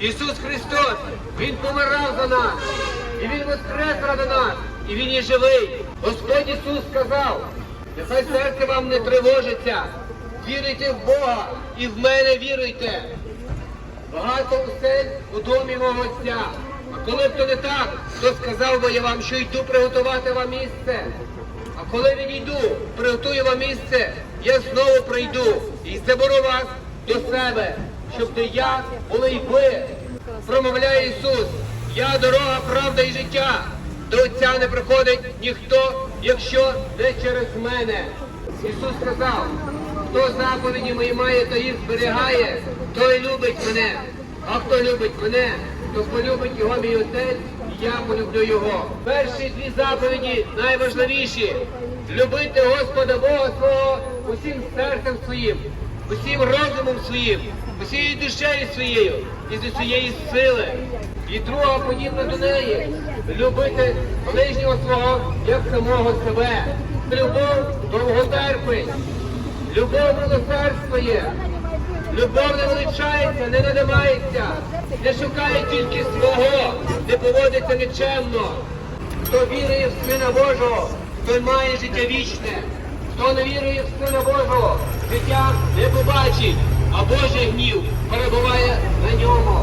Ісус Христос, Він помирав за нас, і Він воскрес ради нас, і Він є живий. Господь Ісус сказав, нехай серце вам не тривожиться, віруйте в Бога і в мене віруйте. Багато осель у домі мого отця. А коли б то не так, то сказав би я вам, що йду приготувати вам місце. А коли відійду, приготую вам місце, я знову прийду і заберу вас до себе, щоб де я були й ви. Промовляє Ісус, я дорога, правда і життя. До Отця не приходить ніхто, якщо не через мене. Ісус сказав, хто заповіді мої має та їх зберігає, той любить мене. А хто любить мене, то полюбить його мій отець, і я полюблю його. Перші дві заповіді найважливіші. Любити Господа Бога своїм, усім розумом своїм, усією душею своєю і з усієї сили. І друга подібна до неї любити ближнього свого як самого себе. Любов довготерпить, любов милосердствує, любов не величається, не надимається, не шукає тільки свого, не поводиться нечемно. Хто вірує в Сина Божого, той має життя вічне. Хто не вірує в Сина Божого, побачить, а Божий гнів перебуває на ньому.